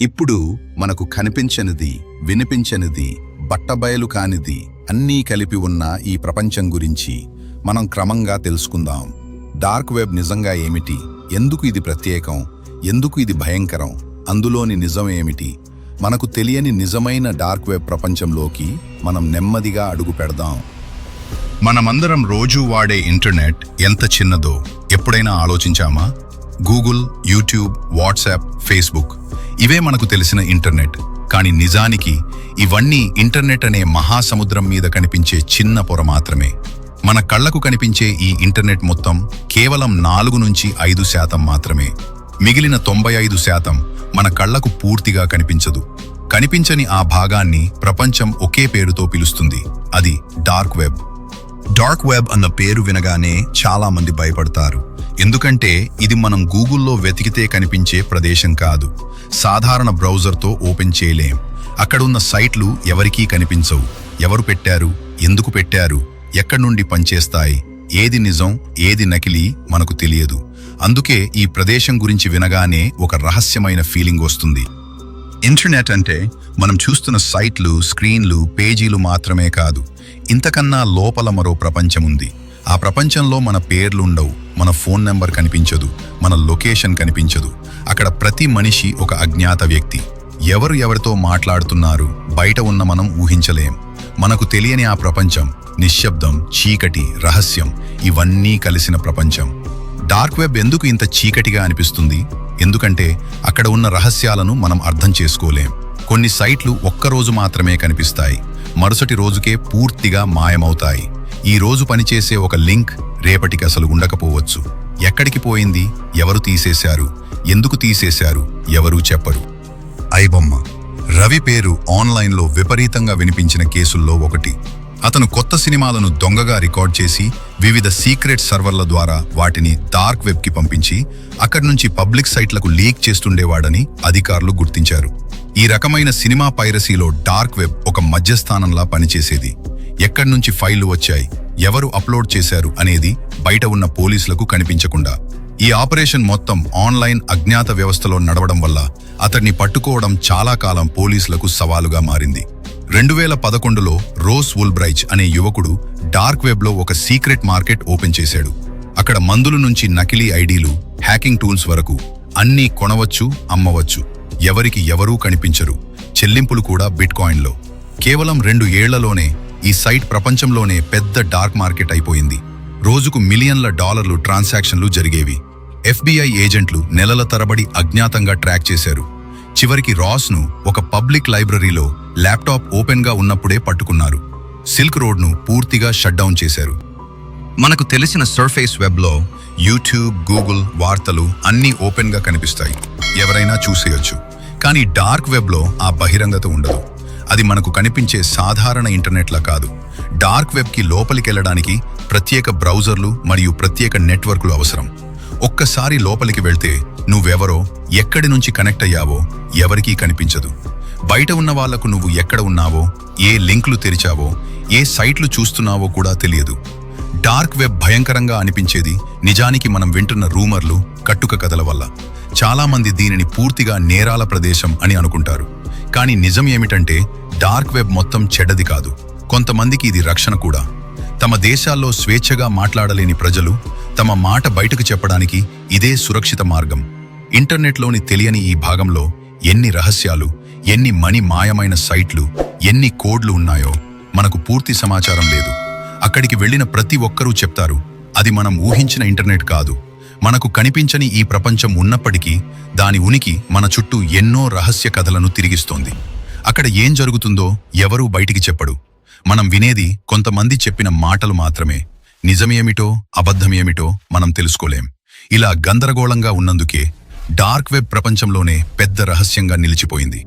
ఇప్పుడు మనకు కనిపించనిది వినిపించనిది బట్టబయలు కానిది అన్నీ కలిపి ఉన్న ఈ ప్రపంచం గురించి మనం క్రమంగా తెలుసుకుందాం. డార్క్ వెబ్ నిజంగా ఏమిటి? ఎందుకు ఇది ప్రత్యేకం? ఎందుకు ఇది భయంకరం? అందులోని నిజం ఏమిటి? మనకు తెలియని నిజమైన డార్క్ వెబ్ ప్రపంచంలోకి మనం నెమ్మదిగా అడుగు పెడదాం. మనమందరం రోజూ వాడే ఇంటర్నెట్ ఎంత చిన్నదో ఎప్పుడైనా ఆలోచించామా? గూగుల్ యూట్యూబ్ వాట్సాప్ ఫేస్బుక్ ఇవే మనకు తెలిసిన ఇంటర్నెట్. కానీ నిజానికి ఇవన్నీ ఇంటర్నెట్ అనే మహాసముద్రం మీద కనిపించే చిన్న పొర మాత్రమే. మన కళ్ళకు కనిపించే ఈ ఇంటర్నెట్ మొత్తం కేవలం నాలుగు నుంచి ఐదు శాతం మాత్రమే. మిగిలిన తొంభై ఐదు శాతం మన కళ్ళకు పూర్తిగా కనిపించదు. కనిపించని ఆ భాగాన్ని ప్రపంచం ఒకే పేరుతో పిలుస్తుంది. అది డార్క్ వెబ్. డార్క్ వెబ్ అన్న పేరు వినగానే చాలామంది భయపడతారు. ఎందుకంటే ఇది మనం గూగుల్లో వెతికితే కనిపించే ప్రదేశం కాదు. సాధారణ బ్రౌజర్తో ఓపెన్ చేయలేం. అక్కడున్న సైట్లు ఎవరికీ కనిపించవు. ఎవరు పెట్టారు? ఎందుకు పెట్టారు? ఎక్కడి నుండి పనిచేస్తాయి? ఏది నిజం? ఏది నకిలీ? మనకు తెలియదు. అందుకే ఈ ప్రదేశం గురించి వినగానే ఒక రహస్యమైన ఫీలింగ్ వస్తుంది. ఇంటర్నెట్ అంటే మనం చూస్తున్న సైట్లు స్క్రీన్లు పేజీలు మాత్రమే కాదు. ఇంతకన్నా లోపల మరో ప్రపంచం ఉంది. ఆ ప్రపంచంలో మన పేర్లుండవు మన ఫోన్ నెంబర్ కనిపించదు మన లొకేషన్ కనిపించదు. అక్కడ ప్రతి మనిషి ఒక అజ్ఞాత వ్యక్తి. ఎవరు ఎవరితో మాట్లాడుతున్నారు బయట ఉన్న మనం ఊహించలేం. మనకు తెలియని ఆ ప్రపంచం నిశ్శబ్దం చీకటి రహస్యం ఇవన్నీ కలిసిన ప్రపంచం. డార్క్ వెబ్ ఎందుకు ఇంత చీకటిగా అనిపిస్తుంది? ఎందుకంటే అక్కడ ఉన్న రహస్యాలను మనం అర్థం చేసుకోలేం. కొన్ని సైట్లు ఒక్కరోజు మాత్రమే కనిపిస్తాయి. మరుసటి రోజుకే పూర్తిగా మాయమవుతాయి. ఈ రోజు పనిచేసే ఒక లింక్ రేపటికి అసలు ఉండకపోవచ్చు. ఎక్కడికి పోయింది? ఎవరు తీసేశారు? ఎందుకు తీసేశారు? ఎవరూ చెప్పరు. ఐబొమ్మ. రవి పేరు ఆన్లైన్లో విపరీతంగా వినిపించిన కేసుల్లో ఒకటి. అతను కొత్త సినిమాలను దొంగగా రికార్డ్ చేసి వివిధ సీక్రెట్ సర్వర్ల ద్వారా వాటిని డార్క్ వెబ్కి పంపించి అక్కడి నుంచి పబ్లిక్ సైట్లకు లీక్ చేస్తుండేవాడని అధికారులు గుర్తించారు. ఈ రకమైన సినిమా పైరసీలో డార్క్ వెబ్ ఒక మధ్యస్థానంలా పనిచేసేది. ఎక్కడి నుంచి ఫైళ్ళు వచ్చాయి ఎవరు అప్లోడ్ చేశారు అనేది బయట ఉన్న పోలీసులకు కనిపించకుండా. ఈ ఆపరేషన్ మొత్తం ఆన్లైన్ అజ్ఞాత వ్యవస్థలో నడవడం వల్ల అతన్ని పట్టుకోవడం చాలా కాలం పోలీసులకు సవాలుగా మారింది. రెండు వేల పదకొండులో రోస్ వుల్బ్రైచ్ అనే యువకుడు డార్క్ వెబ్లో ఒక సీక్రెట్ మార్కెట్ ఓపెన్ చేశాడు. అక్కడ మందుల నుంచి నకిలీ ఐడీలు హ్యాకింగ్ టూల్స్ వరకు అన్నీ కొనవచ్చు అమ్మవచ్చు. ఎవరికి ఎవరూ కనిపించరు. చెల్లింపులు కూడా బిట్ కాయిన్లో కేవలం రెండు ఏళ్ళలోనే ఈ సైట్ ప్రపంచంలోనే పెద్ద డార్క్ మార్కెట్ అయిపోయింది. రోజుకు మిలియన్ల డాలర్లు ట్రాన్సాక్షన్లు జరిగేవి. ఎఫ్బిఐ ఏజెంట్లు నెలల తరబడి అజ్ఞాతంగా ట్రాక్ చేశారు. చివరికి రాస్ను ఒక పబ్లిక్ లైబ్రరీలో ల్యాప్టాప్ ఓపెన్గా ఉన్నప్పుడే పట్టుకున్నారు. సిల్క్ రోడ్ను పూర్తిగా షట్డౌన్ చేశారు. మనకు తెలిసిన సర్ఫేస్ వెబ్లో యూట్యూబ్ గూగుల్ వార్తలు అన్నీ ఓపెన్గా కనిపిస్తాయి. ఎవరైనా చూసేయొచ్చు. కానీ డార్క్ వెబ్లో ఆ బహిరంగత ఉండదు. అది మనకు కనిపించే సాధారణ ఇంటర్నెట్లా కాదు. డార్క్ వెబ్కి లోపలికెళ్ళడానికి ప్రత్యేక బ్రౌజర్లు మరియు ప్రత్యేక నెట్వర్క్లు అవసరం. ఒక్కసారి లోపలికి వెళ్తే నువ్వెవరో ఎక్కడి నుంచి కనెక్ట్ అయ్యావో ఎవరికీ కనిపించదు. బయట ఉన్న వాళ్ళకు నువ్వు ఎక్కడ ఉన్నావో ఏ లింకులు తెరిచావో ఏ సైట్లు చూస్తున్నావో కూడా తెలియదు. డార్క్ వెబ్ భయంకరంగా అనిపించేది నిజానికి మనం వింటున్న రూమర్లు కట్టుక కథల వల్ల. చాలామంది దీనిని పూర్తిగా నేరాల ప్రదేశం అని అనుకుంటారు. కానీ నిజం ఏమిటంటే డార్క్ వెబ్ మొత్తం చెడ్డది కాదు. కొంతమందికి ఇది రక్షణ కూడా. తమ దేశాల్లో స్వేచ్ఛగా మాట్లాడలేని ప్రజలు తమ మాట బయటకు చెప్పడానికి ఇదే సురక్షిత మార్గం. ఇంటర్నెట్లోని తెలియని ఈ భాగంలో ఎన్ని రహస్యాలు ఎన్ని మణి మాయమైన సైట్లు ఎన్ని కోడ్లు ఉన్నాయో మనకు పూర్తి సమాచారం లేదు. అక్కడికి వెళ్ళిన ప్రతి ఒక్కరూ చెప్తారు అది మనం ఊహించిన ఇంటర్నెట్ కాదు. మనకు కనిపించని ఈ ప్రపంచం ఉన్నప్పటికీ దాని ఉనికి మన చుట్టూ ఎన్నో రహస్య కథలను తిరిగిస్తోంది. అక్కడ ఏం జరుగుతుందో ఎవరూ బయటికి చెప్పడు. మనం వినేది కొంతమంది చెప్పిన మాటలు మాత్రమే. నిజమేమిటో అబద్ధమేమిటో మనం తెలుసుకోలేం. ఇలా గందరగోళంగా ఉన్నందుకే డార్క్ వెబ్ ప్రపంచంలోనే పెద్ద రహస్యంగా నిలిచిపోయింది.